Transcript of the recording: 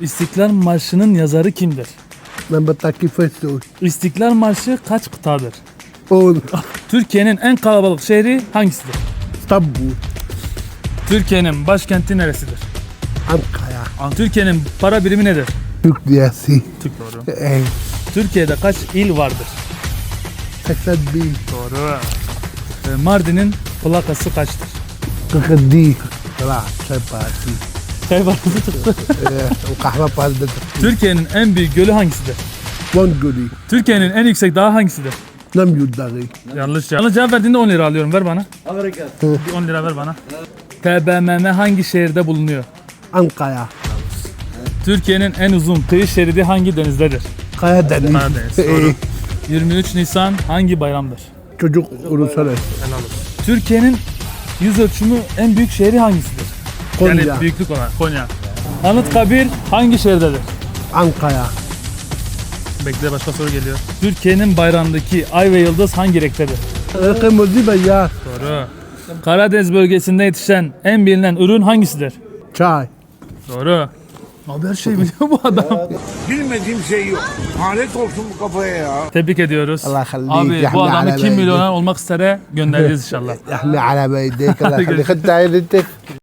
İstiklal Marşı'nın yazarı kimdir? Mehmet Akif Ersoy. İstiklal Marşı kaç kıtadır? 10. Türkiye'nin en kalabalık şehri hangisidir? İstanbul. Türkiye'nin başkenti neresidir? Ankara. Türkiye'nin para birimi nedir? Türk lirası. Türk doğru. Evet. Türkiye'de kaç il vardır? 81. Doğru. Ee, Mardin'in plakası kaçtır? 41. Plakası. Çay parası tuttu. Ee, kahve parası. Türkiye'nin en büyük gölü hangisidir? Van Gölü. Türkiye'nin en yüksek dağı hangisidir? Nem Yurdağı. Yanlış cevap. Yanlış cevap verdiğinde 10 lira alıyorum. Ver bana. Amerika. Bir 10 lira ver bana. TBMM hangi şehirde bulunuyor? Ankara. Türkiye'nin en uzun kıyı şeridi hangi denizdedir? Karadeniz. Karadeniz. Doğru. 23 Nisan hangi bayramdır? Çocuk uluslararası. Helal. Türkiye'nin yüz ölçümü en büyük şehri hangisi? Konya. Yani büyüklük olarak Konya. Anıtkabir hangi şehirdedir? Ankara. Bekle başka soru geliyor. Türkiye'nin bayrağındaki ay ve yıldız hangi renktedir? Kırmızı beyaz. Doğru. Karadeniz bölgesinde yetişen en bilinen ürün hangisidir? Çay. Doğru. Haber şey biliyor bu adam. Bilmediğim şey yok. Lanet olsun bu kafaya ya. Tebrik ediyoruz. Allah halli. Abi bu adamı kim milyoner olmak istere göndereceğiz inşallah. Yahmi ala beydek. Allah halli. Hatta